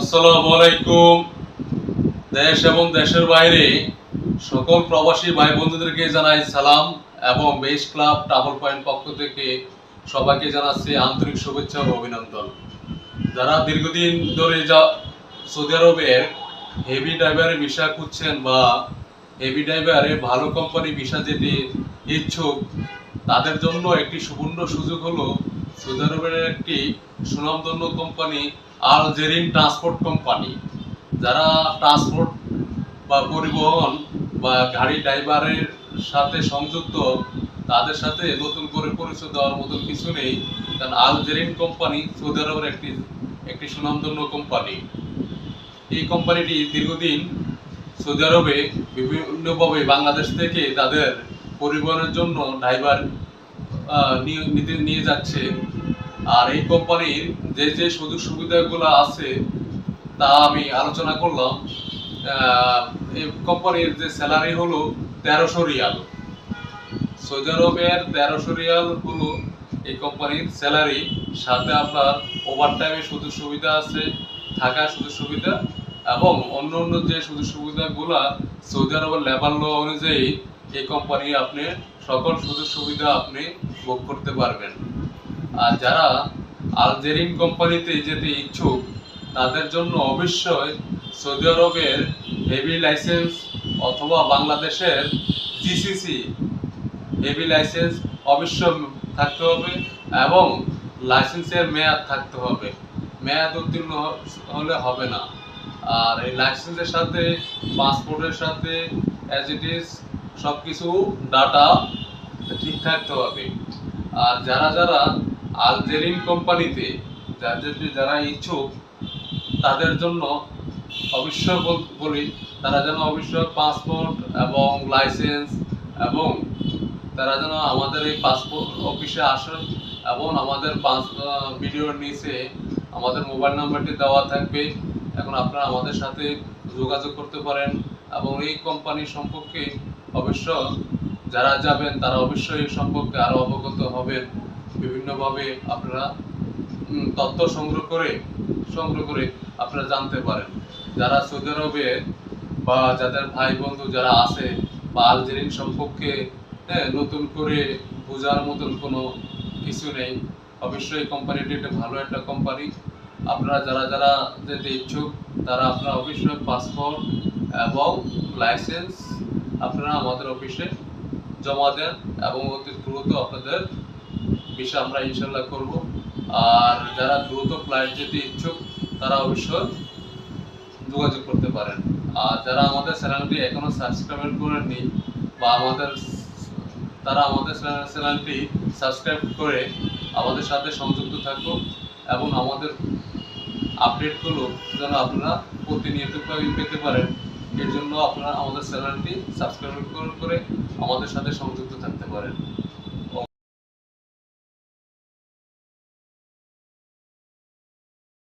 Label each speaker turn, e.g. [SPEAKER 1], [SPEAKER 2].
[SPEAKER 1] আসসালামু আলাইকুম। দেশ এবং দেশের বাইরে সকল প্রবাসী ভাই বন্ধুদেরকে জানাই সালাম এবং বেস ক্লাব ডাবল পয়েন্ট পক্ষ থেকে সবাইকে জানাচ্ছি আন্তরিক শুভেচ্ছা ও অভিনন্দন। যারা দীর্ঘদিন ধরে যা সৌদি আরবের হেভি ড্রাইভারে ভিসা খুঁজছেন বা হেভি ড্রাইভারে ভালো কোম্পানি ভিসা যেতে ইচ্ছুক, তাদের জন্য একটি সুবর্ণ সুযোগ হলো সৌদি আরবের একটি সুনামধন্য company Al Jerin transport company. যারা ট্রান্সপোর্ট বা পরিবহন বা গাড়ি ড্রাইভারের সাথে সংযুক্ত, তাদের সাথে নতুন করে পরিচয় দেওয়ার মতন কিছু নেই। কারণ আল জেরিন কোম্পানি সৌদি আরবের একটি একটি সুনামধন্য কোম্পানি। এই কোম্পানিটি দীর্ঘদিন সৌদি আরবে বিভিন্নভাবে বাংলাদেশ থেকে তাদের পরিবহনের জন্য ড্রাইভার নিয়ে যাচ্ছে। আর এই কোম্পানির যে যে সুযোগ সুবিধাগুলো আছে, তা আমি আলোচনা করলাম। এই কোম্পানির যে স্যালারি হলো তেরোশো রিয়াল। সৌদি আরবের তেরোশো রিয়াল হলো এই কোম্পানির স্যালারি সাথে আপনার ওভার টাইমের সুযোগ সুবিধা আছে, থাকার সুযোগ সুবিধা, এবং অন্য অন্য যে সুযোগ সুবিধাগুলা সৌদি আরবের লেবার ল অনুযায়ী এই কোম্পানি আপনি সকল সুযোগ সুবিধা আপনি ভোগ করতে পারবেন। আর যারা আলজেরিন কোম্পানিতে যেতে ইচ্ছুক, তাদের জন্য অবশ্যই সৌদি আরবের হেভি লাইসেন্স অথবা বাংলাদেশের জিসিসি হেভি লাইসেন্স অবশ্যই থাকতে হবে এবং লাইসেন্সের মেয়াদ থাকতে হবে। মেয়াদ উত্তীর্ণ হলে হবে না। আর এই লাইসেন্সের সাথে, পাসপোর্টের সাথে অ্যাজ ইট ইজ সব কিছু ডাটা ঠিক থাকতে হবে। আর যারা যারা আলজেরিন কোম্পানিতে যাদের যারা ইচ্ছুক, তাদের জন্য অবশ্যই বল- তারা যেন অবশ্যই পাসপোর্ট এবং লাইসেন্স এবং তারা যেন আমাদের এই পাসপোর্ট অফিসে আসেন এবং আমাদের ভিডিওর নিচে আমাদের মোবাইল নাম্বারটি দেওয়া থাকবে। এখন আপনারা আমাদের সাথে যোগাযোগ করতে পারেন এবং এই কোম্পানি সম্পর্কে অবশ্য যারা যাবেন, তারা অবশ্যই সম্পর্কে আরও অবগত হবেন। বিভিন্নভাবে আপনারা তথ্য সংগ্রহ করে সংগ্রহ করে আপনারা জানতে পারেন। যারা সৌদি আরবে বা যাদের ভাই বন্ধু যারা আছে বা আলজেরিন সম্পর্কে হ্যাঁ, নতুন করে বোঝার মতন কোনো কিছু নেই অবশ্যই কোম্পানিটি একটা ভালো একটা কোম্পানি আপনারা যারা যারা যেতে ইচ্ছুক তারা আপনারা অবশ্যই পাসপোর্ট এবং লাইসেন্স আপনারা আমাদের অফিসে জমা দেন এবং অতি দ্রুত আপনাদের বিষয় আমরা ইনশাল্লাহ করব। আর যারা দ্রুত ফ্লাইট যেতে ইচ্ছুক, তারা অবশ্যই যোগাযোগ করতে পারেন। আর যারা আমাদের চ্যানেলটি এখনও সাবস্ক্রাইব করেননি বা আমাদের তারা আমাদের চ্যানেলটি সাবস্ক্রাইব করে আমাদের সাথে সংযুক্ত থাকুন এবং আমাদের আপডেটগুলো যেন আপনারা প্রতিনিয়ত পেতে পারেন। এর জন্য আপনারা আমাদের চ্যানেলটি সাবস্ক্রাইব করে আমাদের সাথে সংযুক্ত থাকতে পারেন।